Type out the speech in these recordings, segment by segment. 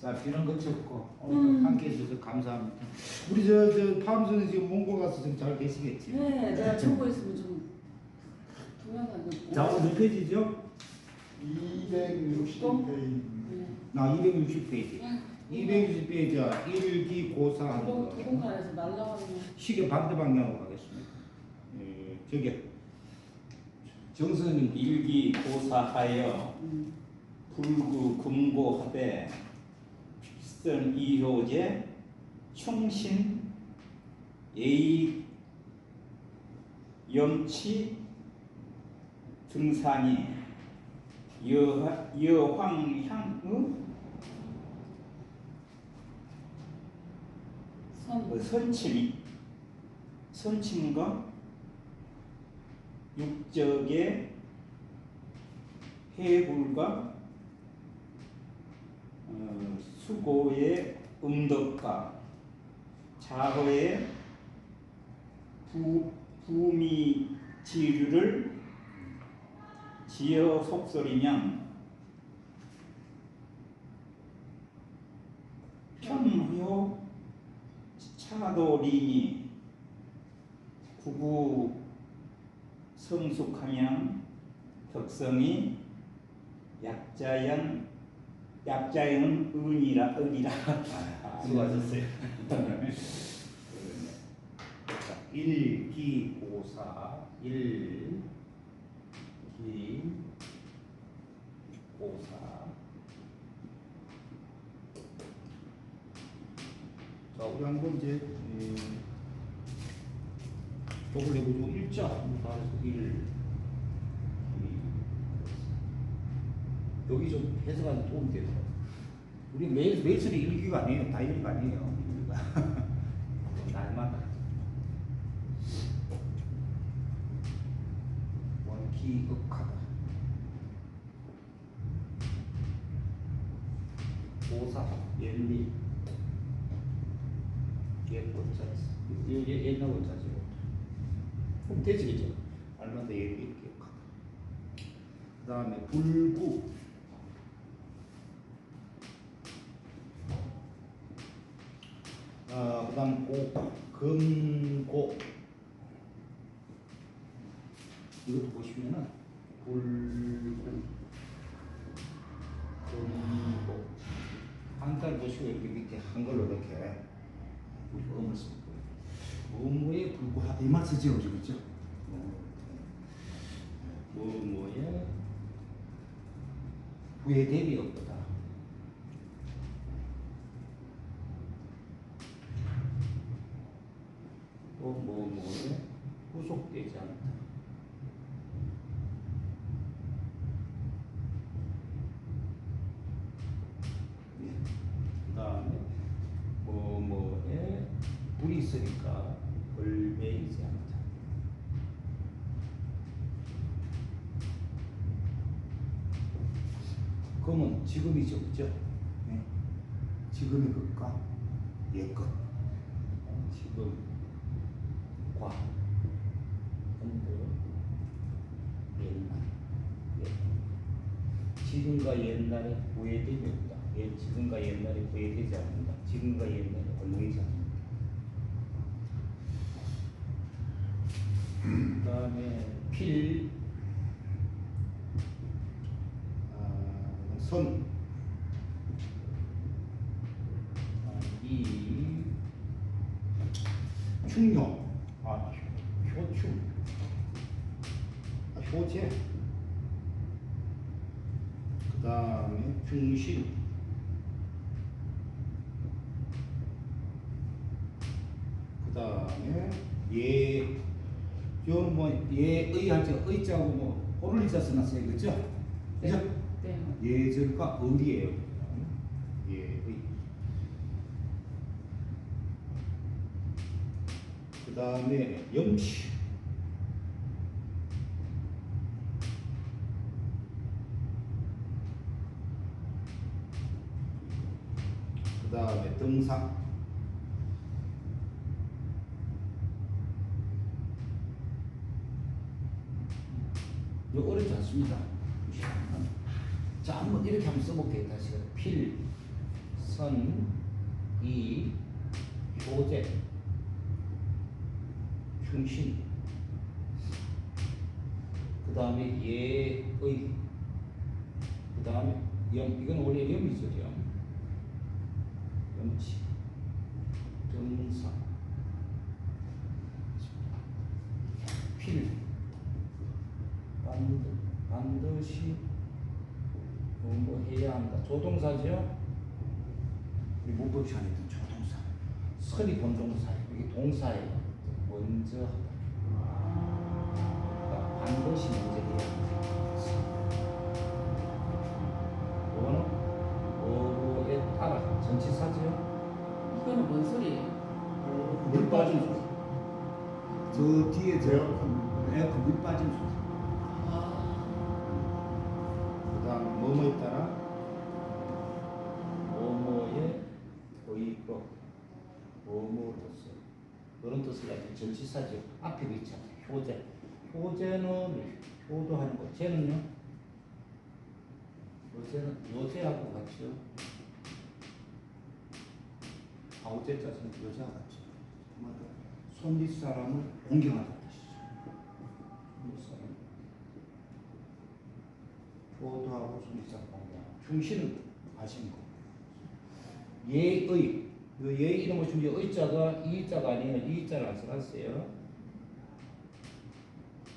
자, 비는 그쳤고 음. 함께 해주셔서 감사합니다. 우리 저, 저 파암선은 지금 몽골 가서 지금 잘 계시겠지? 네, 내가 정보 있으면 좀 동영상 좀. 자, 오늘 몇 페이지죠? 260페이지. 네. 나 260페이지. 그냥 260페이지야. 1기 고사 하는 도봉 거. 도봉간에서 날라가는. 시계 반대 방향으로 가겠습니다. 예, 저기 정선님 일기 고사하여 음. 불구 금고하되 필선 이효제 충신 예의 염치 등산이 여, 여황향의 선. 그 선침이 선침과 육적의 해불과 어, 수고의 음덕과 자허의 부, 부미 지류를 지어 속설이면 편효 차도리니 구구 성숙하면 덕성이 약자연 약자에는 은이라 은이라 아, 아, 수고하셨어요. 1, 기, 고사 1, 기, 고사 자, 우리 한번 이제 예, 더블 해보죠. 1자 한번 다1 여기 좀 해석하는 도움이 되더라고 우리 매일 매일 일기가 아니에요. 다이어리가 아니에요 일기가. 날마다. 원기극하다. 고사 연리. 옛고자 옛날 고자죠 그럼 되지겠죠? 얼마나 연리 기억하다 그 다음에 불구 아, 그 다음 고, 금고. 이것도 보시면은 불구 금고. 한달 보시고 여기 밑에 한글로 이렇게 음을 쓰고. 뭐뭐에 불구하다 이말 쓰죠 그죠? 뭐뭐에 후회 대비 없다 또 뭐뭐에 후속되지 않다 그 다음에 뭐 뭐에 불이 있으니까 벌매이지 않다. 그러면 지금이죠, 그죠? 네. 지금의 것과 옛것. 어, 지금과 옛날. 옛날. 지금과 옛날에 후회됨이 없다. 예, 지금과 옛날에 후회되지 않는다. 지금과 옛날에 얽매이지 않는다. 그 다음에 필, 아, 선, 다음에 중심, 그 다음에 예, 요뭐 예의 할때 의자고 뭐 오를리자 써놨어요, 그죠? 그죠? 네. 예절과 의리예요. 예의. 그 다음에 염치. 그 다음에 등상. 이거 어렵지 않습니다. 자, 한번 이렇게 한번 써볼게요. 다시. 필, 선, 이, 효제, 충신. 그 다음에 예의. 그 다음에 염. 이건 원래 염이죠, 염. 염치. 등사. 필. 반드, 반드시 뭐, 뭐 해야 한다. 조동사죠? 우리 문법 시간에 했던 조동사. 선이 본동사. 이게 동사예요. 먼저. 그러니까 반드시 먼저 해야 한다. 이거는 어에 따라 전치사 죠. 이거는 뭔 소리예요? 물 빠진 소리. 저 뒤에 저 에어컨 물 빠진 소리. 아, 그다음 뭐뭐에 따라 뭐뭐에 보이고 뭐뭐로서 그런 뜻을 가진 전치사죠. 앞에도 있잖아요. 효제. 효제는 효도하는 거. 쟤는요? 요새는 요새하고 같죠. 자는 여자와 같죠. 한마디로 손윗 사람을 공경하다는 뜻이죠. 손윗 사람. 효도하고 손윗 사람 공경. 중심은 아신 거. 예의. 그 예의 이런 거 중에 의자가 이자가 아니에요. 이자를 안 써놨어요.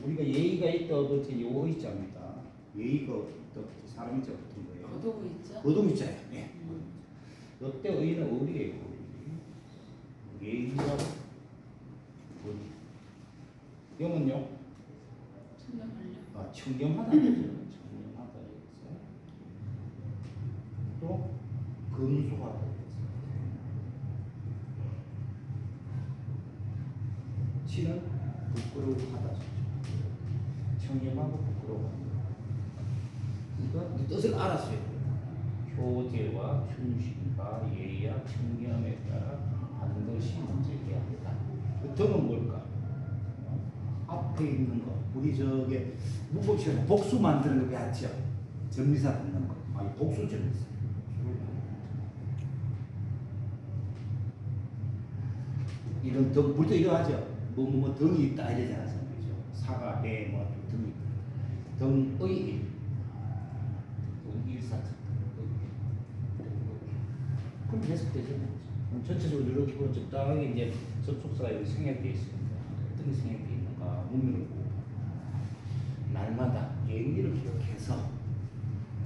우리가 예의가 있다 어떻게 요 의자입니다. 예의가 어떻게 사람 의자 붙은 거예요. 거두고 있죠? 거동 의자예요. 예. 음. 이때 의는 어디예요? 어디? 영은요? 청렴하려. 아, 청렴하다는 거죠. 청렴하다 이거죠. 또 검소하다 이거죠. 치는 부끄러워하다. 청렴하고 부끄러워한다. 그러니까 이 뜻을 알았어요. 효제와 충신과 예의와 청렴에 따라 반드시 문제해야 한다. 그 덤은 뭘까? 앞에 있는 거. 우리 저게 시간에 복수 만드는 거 배웠죠? 전미사 듣는 거. 아니 복수 전미사. 이런 등, 물도 이러하죠. 뭐, 뭐, 뭐, 등이 있다 이러잖아, 그죠? 사과, 배, 뭐, 등이 있다. 등의 일. 등 일사적. 그럼 해석되죠. 전체적으로 이렇게 보면 적당하게 이제 접속사가 여기 생략되어 있습니다. 어떤 게 생략되어 있는가? 문명을 보고. 날마다 예의를 기억해서,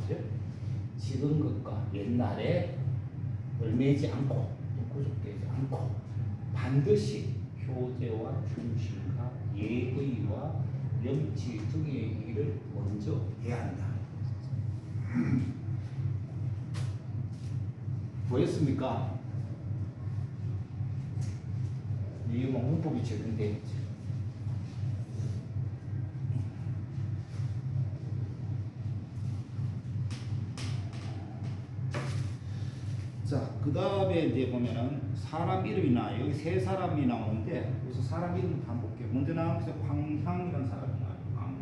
그죠? 지금 것과 옛날에 얽매이지 않고, 구속되지 않고, 반드시 효제와 중심과 예의와 염치 등의 일을 먼저 해야 한다. 보였습니까? 이거 문법이 적용돼 있죠. 자, 그 다음에 이제 보면은 사람 이름이 나와요. 여기 세 사람이 나오는데, 그래서 사람 이름 한번 볼게요. 먼저 나오는 게 황향이라는 사람이 나와요. 황.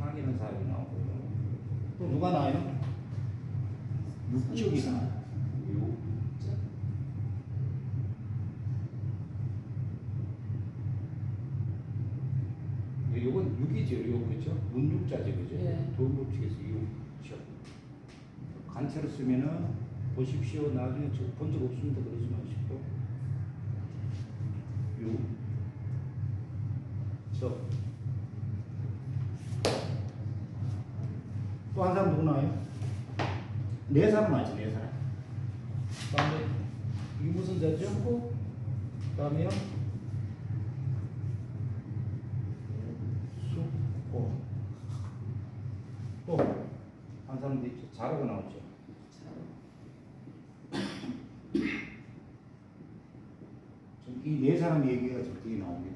황향이라는 사람이 나오고요. 또 누가 나와요? 육적이 나와요. 육. 네, 요건 육이죠, 요 그죠? 문육자죠, 그죠? 예. 돌목축에서 육죠. 간체로 쓰면은 보십시오. 나중에 본적 없습니다. 그러지 마시고 육, 저. 또 한 사람 누구 나와요? 네 사람 나지, 네 사람. 그다음에 이게 무슨 자죠? 그다음에요. 수고 또한 사람도 있죠 자로가 나오죠 이 네 사람 얘기가 적당히 나옵니다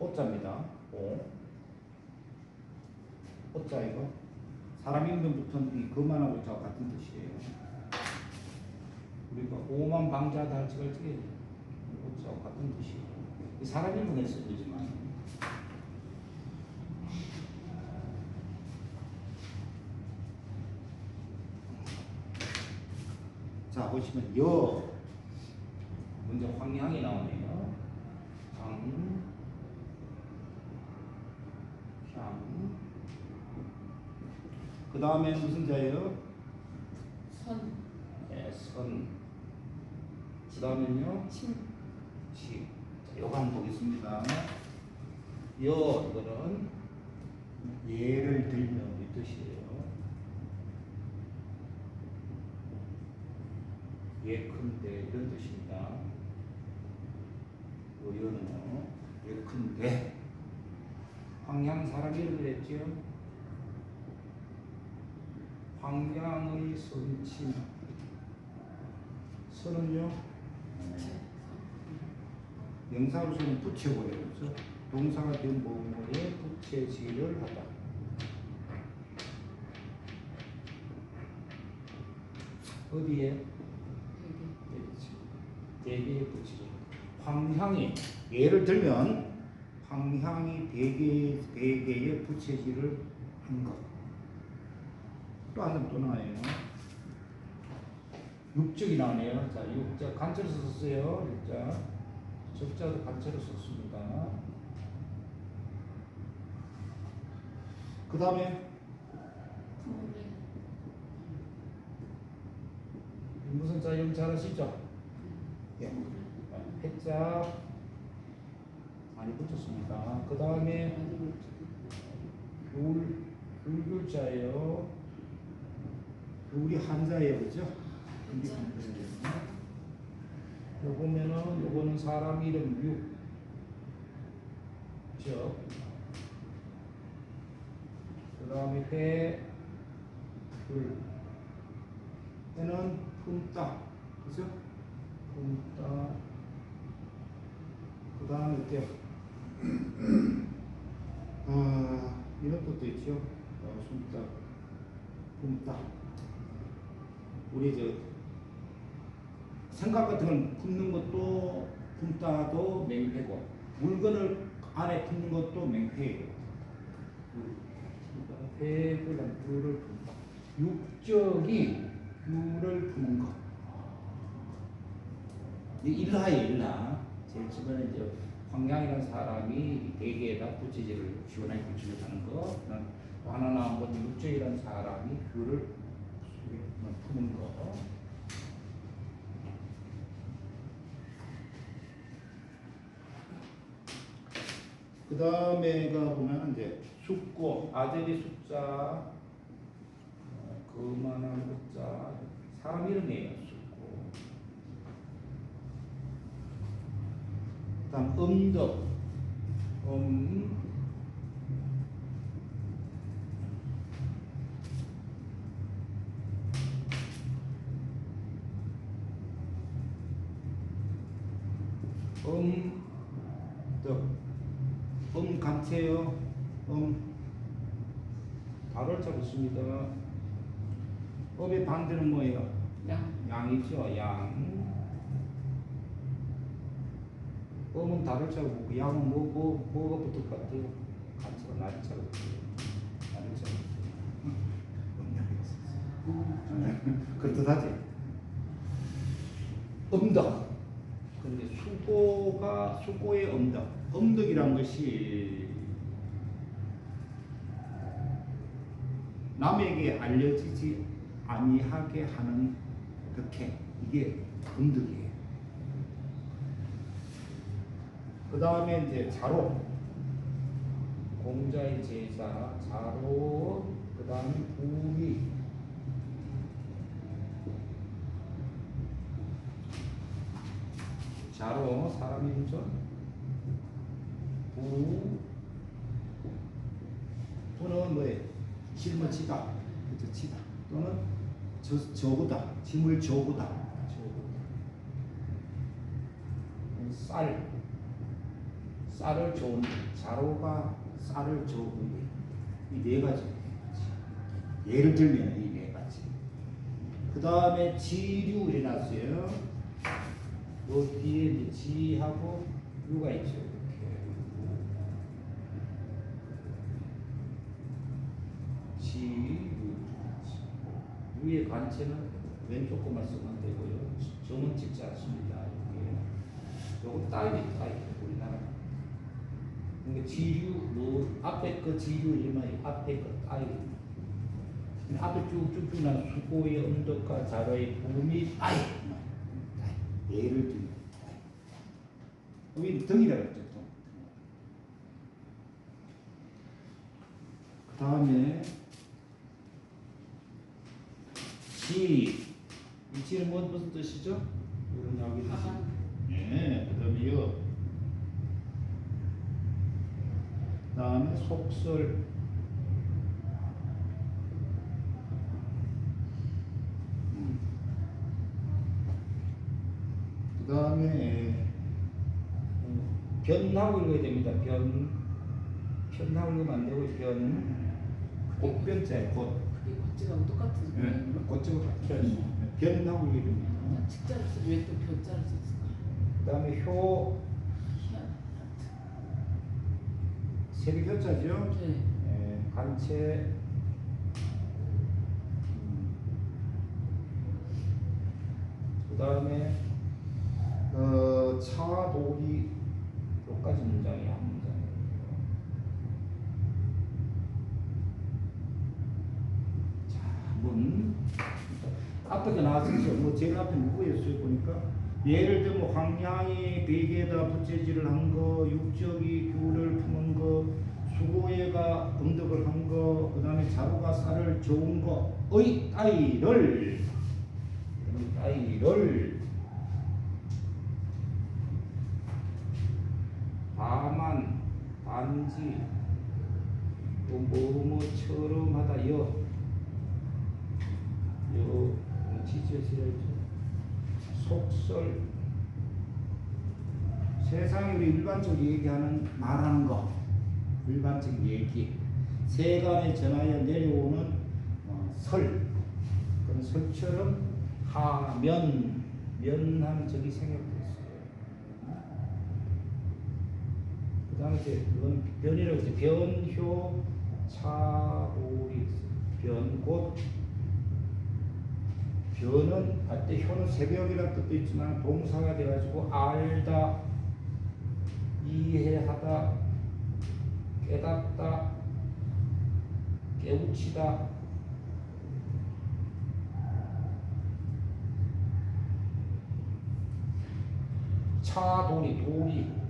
호자입니다. 오 호자 이거? 사람 붙은 이 그만하고 자와 같은 뜻이에요. 우리가 오만 방자다 할지가 어떻게 이것하고 같은 뜻이에요. 이 사람 이름에 쓰지만 자 보시면 여. 먼저 황량이 나오네요. 황, 향. 그 다음에 무슨 자예요? 선, 예, 선. 그 다음에는요? 침, 지. 자, 요거 한번 보겠습니다. 여, 이거는 예를 들면 이 뜻이에요. 예컨대 이런 뜻입니다. 요 여는요, 예컨대. 황양 사람 이름을 했죠. 황양의 선친. 선은요, 명사로서는 붙여버려요. 그렇죠? 동사가 된 뭐뭐에 부채질을 하다. 어디에? 대개에 붙이죠. 황향이 예를 들면 대개 대개에 부채질을 한 것. 또 하나 또 나와요. 육적이 나오네요. 자, 육적 간절히 썼어요. 육자. 적자도 간절히 썼습니다. 그 다음에 무슨 자잘 아시죠? 예. 해자 많이 붙였습니다. 그 다음에 귤, 귤글자예요. 귤이 한자예요, 그죠? 한자. 요거면은 요거는 사람 이름 육. 그죠? 그 다음에 해, 귤. 해는 품다. 그죠? 품다. 그 다음에 어때요? 아, 이런 것도 있죠. 어, 숨다. 품다. 우리 저 생각 같은 걸 품는 것도 품다도 맹패고 물건을 안에 품는 것도 맹패예요. 폐를 귤을 품다. 육적이 귤을 푸는 것. 이 일하예요, 일하. 제일 처음에 이제 황량이라는 사람이 대게에다 부채질을 시원하게 부채질 하는 거. 그다음 나온 건 육적이라는 사람이 귤을 푸는 거. 그 다음에가 보면 이제 숙고 아들이 숫자 어, 그만한 숫자 사람 이름이에요 숙고 그다음 음덕 음 음덕 음 감체요. 음 발을 잡습니다. 음의 반대는 뭐예요? 양, 양이죠. 양. 음은 잡고 그 양은 뭐, 뭐, 뭐가 붙을 것 같아요? 감체가 날짜가 붙어요. 날짜 붙어요. 그렇듯하지? 음덕. 수고가 수고의 음덕. 음덕이란 것이 남에게 알려지지 아니하게 하는 덕행 이게 음덕이에요. 그 다음에 이제 자로 공자의 제자 자로 그 다음에 부리 자로 사람 이름죠. 부 부는 뭐예요? 짊어지다, 그죠? 치다 또는 저 저구다, 저구다, 저구다. 쌀 쌀을 저은 자로가 쌀을 저은 이네 가지 예를 들면 이 네 가지 그 다음에 지류 일어났어요. 그 뒤에 이제 지하고 유가 있죠. 이렇게. 지유. 유의 관체는 왼쪽 것만 쓰면 되고요. 점은 찍지 않습니다. 이게. 요거 따위 따위 우리나라. 그러니까 지류 뭐 앞에 거 지류 이면 앞에 거 따위. 앞에 쭉쭉쭉 난 수고의 언덕과 자로의 붐이 따위. 예를 들면 여기 그랬죠. 덩. 그 다음에 지. 이 지는 뭔 무슨 뜻이죠? 이런 여기 가방. 예, 그다음에요. 그다음에 속설. 그 다음에 음, 변하고 읽어야 됩니다. 변 변하고 읽으면 안 되고 변 곧변자 곧. 그게 겉지랑 똑같은 예, 곧지고 같은 변하고 읽어야 됩니다. 그냥 직자를 쓰지 왜또 변자를 썼을까? 그 다음에 효 희한하다. 세비 효자죠. 네. 예, 관체 그 다음에 어, 차돌이 여기까지 문장이 한 문장이에요. 자, 한번 앞에 가 나왔었죠. 뭐 제일 앞에 누구였어요 보니까 예를 들면 뭐 황량이 베개에다 부채질을 한 거, 육적이 귤을 품은 거, 수고예가 음덕을 한 거, 그 다음에 자루가 쌀을 저은 거, 의의 따위를 다만 단지 또 뭐뭐처럼 하다 여요 지지에서 속설. 세상에 우리 일반적으로 얘기하는 말하는 거 일반적 얘기. 세간에 전하여 내려오는 어, 설. 그런 설처럼 하면 면하는 적이 생각됐어요. 그 다음에 이제 그건 변이라고 이제 변효 차오리 변곧 변은 할때 효는 새벽이라는 뜻도 있지만 동사가 돼가지고 알다 이해하다 깨닫다 깨우치다. 차돌이 돌이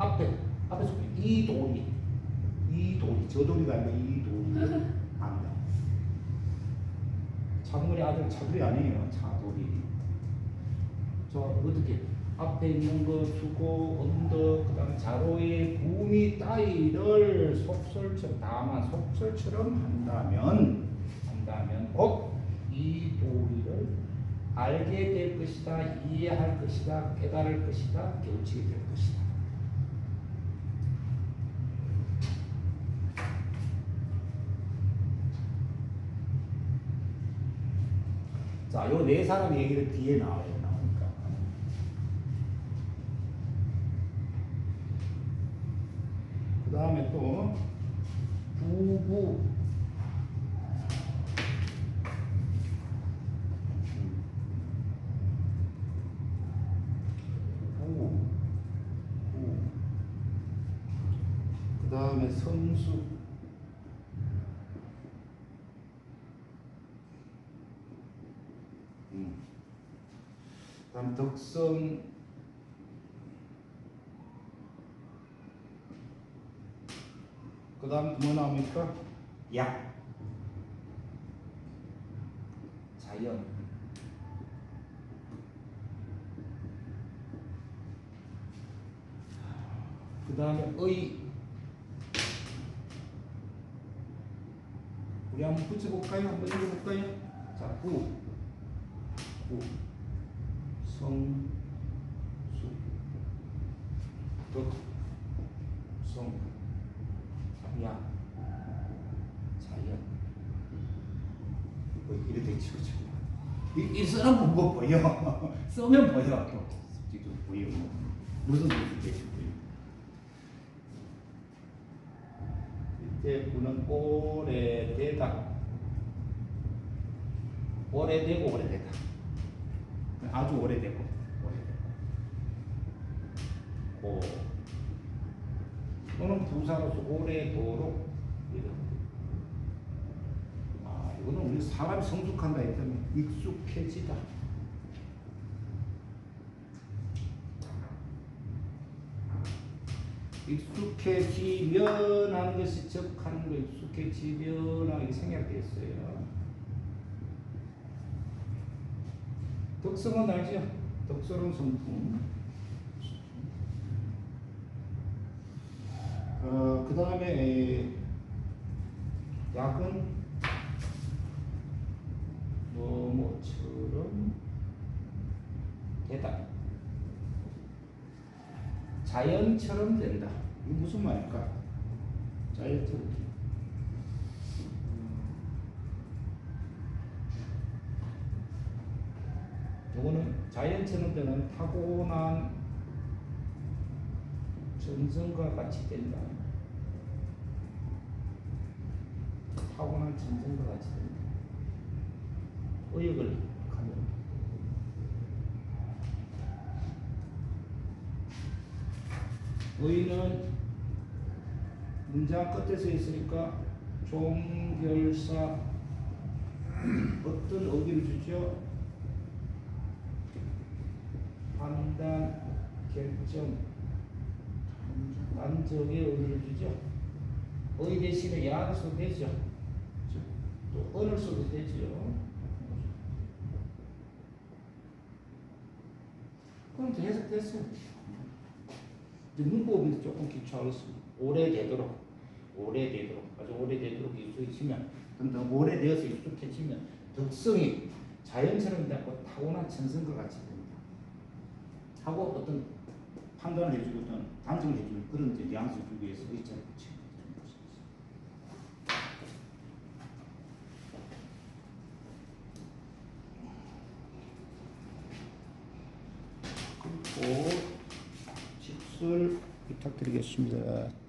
앞에 앞에서 이 돌이. 이 돌이. 저 돌이가 아니라 이 돌이. 안다. 차돌이 아들 차돌이 아니에요 차돌이. 저 어떻게 앞에 있는 거 두고 언덕 그다음에 자로의 붐이 따위를 속설처럼 다만 속설처럼 한다면 한다면 곧 이 도리를 알게 될 것이다 이해할 것이다 깨달을 것이다 깨우치게 될 것이다 자, 요네 사람 얘기를 뒤에 나와요, 나오니까. 그 다음에 또, 부부. 그 다음에 선수. 다음 덕성 그 다음 뭐 나옵니까? 약 자연 그 다음에 의 우리 한번 붙여볼까요? 한번 읽어볼까요? 자, 구 구, 성, 수, 덕, 성, 야, 자연. 뭐 되지, 그죠? 이, 이 쓰는 거 보여. 쓰면 보여. 또 지금 보여. 무슨 뜻인지 보여. 이때 부는 오래되다. 오래되고 오래되다. 아주 오래되고. 오래되고. 고. 또는 부사로서 오래도록. 아, 이거는 우리 사람이 성숙한다 했더니 익숙해지다. 익숙해지면 하는 것이 적하는 거 익숙해지면 하게 생략됐어요. 덕성은 알죠? 덕스러운 성품. 어, 그 다음에 약은 뭐뭐처럼 되다. 자연처럼 된다. 이게 무슨 말일까? 자연처럼. 요거는 자연처럼 되는 타고난 전성과 같이 된다. 타고난 전성과 같이 된다. 의욕을 가져. 의는 문장 끝에서 있으니까 종결사 어떤 의기를 주죠? 판단, 결정, 단적의 의미를 주죠. 의 대신에 야를 써도 되죠. 또 언을 써도 되죠. 그럼 또 해석됐어요. 문법이 조금 기초하겠습니다. 오래되도록, 오래되도록, 아주 오래되도록 익숙해지면, 더 오래되어서 익숙해지면 덕성이 자연처럼 되고 타고난 천성과 같이 됩니다. 하고 어떤 판단을 해주고 어떤 단정을 해주는 그런 이제 뉘앙스 주기 위해서 의자를 붙이는 그리고 직설 부탁드리겠습니다.